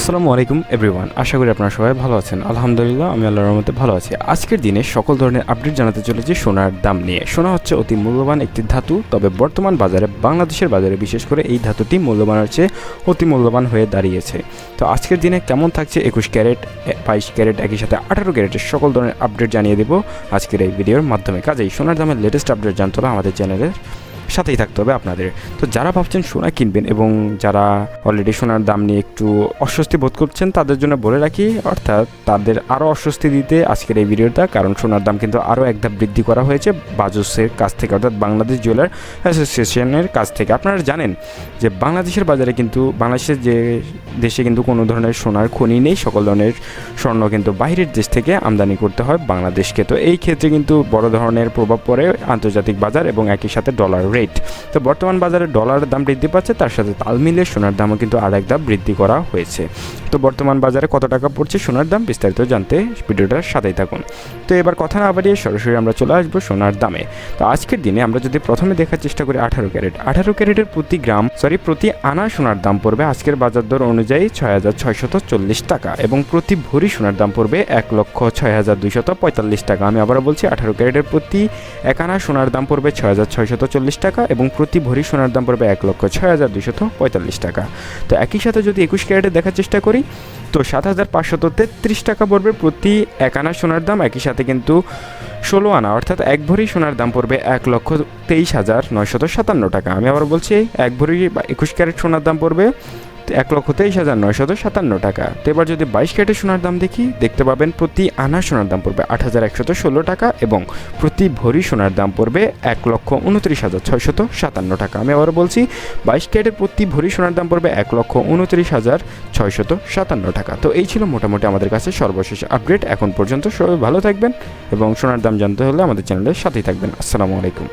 আসসালামু আলাইকুম এভরিওয়ান আশা করি আপনারা সবাই ভালো আছেন। আলহামদুলিল্লাহ, আমি আল্লাহর রহমতে ভালো আছি। আজকের দিনে সকল ধরনের আপডেট জানাতে চলেছি সোনার দাম নিয়ে। সোনা হচ্ছে অতি মূল্যবান একটি ধাতু, তবে বর্তমান বাজারে, বাংলাদেশের বাজারে বিশেষ করে এই ধাতুটি মূল্যবানের চেয়ে অতি মূল্যবান হয়ে দাঁড়িয়েছে। তো আজকের দিনে কেমন থাকছে একুশ ক্যারেট বাইশ ক্যারেট, একই সাথে আঠারো ক্যারেটের সকল ধরনের আপডেট জানিয়ে দেবো আজকের এই ভিডিওর মাধ্যমে। কাজেই সোনার দামের লেটেস্ট আপডেট জানতে হলে আমাদের চ্যানেলের সাথেই থাকতে হবে আপনাদের। তো যারা ভাবছেন সোনা কিনবেন এবং যারা অলরেডি সোনার দাম নিয়ে একটু অস্বস্তি বোধ করছেন, তাদের জন্য বলে রাখি, অর্থাৎ তাদের আরও অস্বস্তি দিতে আজকের এই ভিডিওটা, কারণ সোনার দাম কিন্তু আরও এক ধাপ বৃদ্ধি করা হয়েছে বাজসের কাছ থেকে, অর্থাৎ বাংলাদেশ জুয়েলার অ্যাসোসিয়েশনের কাছ থেকে। আপনারা জানেন যে বাংলাদেশের বাজারে কিন্তু বাংলাদেশের যে দেশে কিন্তু কোনো ধরনের সোনার খনি নেই, সকল ধরনের স্বর্ণ কিন্তু বাইরের দেশ থেকে আমদানি করতে হয় বাংলাদেশকে। তো এই ক্ষেত্রে কিন্তু বড় ধরনের প্রভাব পড়ে আন্তর্জাতিক বাজার এবং একই সাথে ডলার রেট তো বর্তমান বাজারে ডলারের দাম বৃদ্ধি পাচ্ছে, তার সাথে তাল মিলিয়ে সোনার দামও কিন্তু আর এক বৃদ্ধি করা হয়েছে। তো বর্তমান বাজারে কত টাকা পড়ছে সোনার দাম বিস্তারিত জানতে ভিডিওটার সাথেই থাকুন। তো এবার কথা না বাড়িয়ে সরাসরি আমরা চলে আসব সোনার দামে। তো আজকের দিনে আমরা যদি প্রথমে দেখার চেষ্টা করি আঠারো ক্যারেট। আঠারো ক্যারেটের প্রতি গ্রাম, সরি, প্রতি আনা সোনার দাম পড়বে আজকের বাজার দর অনুযায়ী ছয় হাজার ছয়শত চল্লিশ টাকা এবং প্রতি ভরি সোনার দাম পড়বে এক লক্ষ ছয় হাজার দুইশত পঁয়তাল্লিশ টাকা। আমি আবারও বলছি, আঠারো ক্যারেটের প্রতি এক আনা সোনার দাম পড়বে ছয় হাজার ছয়শত চল্লিশ টাকা এবং প্রতি ভরি সোনার দাম পড়বে এক লক্ষ ছয় হাজার দুইশত পঁয়তাল্লিশ টাকা। তো একই সাথে যদি একুশ ক্যারেটে দেখার চেষ্টা করি তো সাত হাজার পাঁচশত তেত্রিশ টাকা পড়বে প্রতি এক আনা সোনার দাম, একই সাথে কিন্তু ষোলো আনা, অর্থাৎ এক ভরি সোনার দাম পড়বে এক লক্ষ তেইশ হাজার নয়শত সাতান্ন টাকা। আমি আবার বলছি, এক ভরি বা একুশ ক্যারেট সোনার দাম পড়বে এক লক্ষ তেইশ হাজার নয়শত সাতান্ন টাকা। তো এবার যদি বাইশ ক্যারেটের সোনার দাম দেখি, দেখতে পাবেন প্রতি আনা সোনার দাম পড়বে আট হাজার একশত ষোলো টাকা এবং প্রতি ভরি সোনার দাম পড়বে এক লক্ষ উনত্রিশ হাজার ছয়শত সাতান্ন টাকা। আমি আবারও বলছি, বাইশ ক্যারেটের প্রতি ভরি সোনার দাম পড়বে এক লক্ষ উনত্রিশ হাজার ছয়শত সাতান্ন টাকা। তো এই ছিল মোটামুটি আমাদের কাছে সর্বশেষ আপডেট। এখন পর্যন্ত সবাই ভালো থাকবেন এবং সোনার দাম জানতে হলে আমাদের চ্যানেলের সাথেই থাকবেন। আসসালামু আলাইকুম।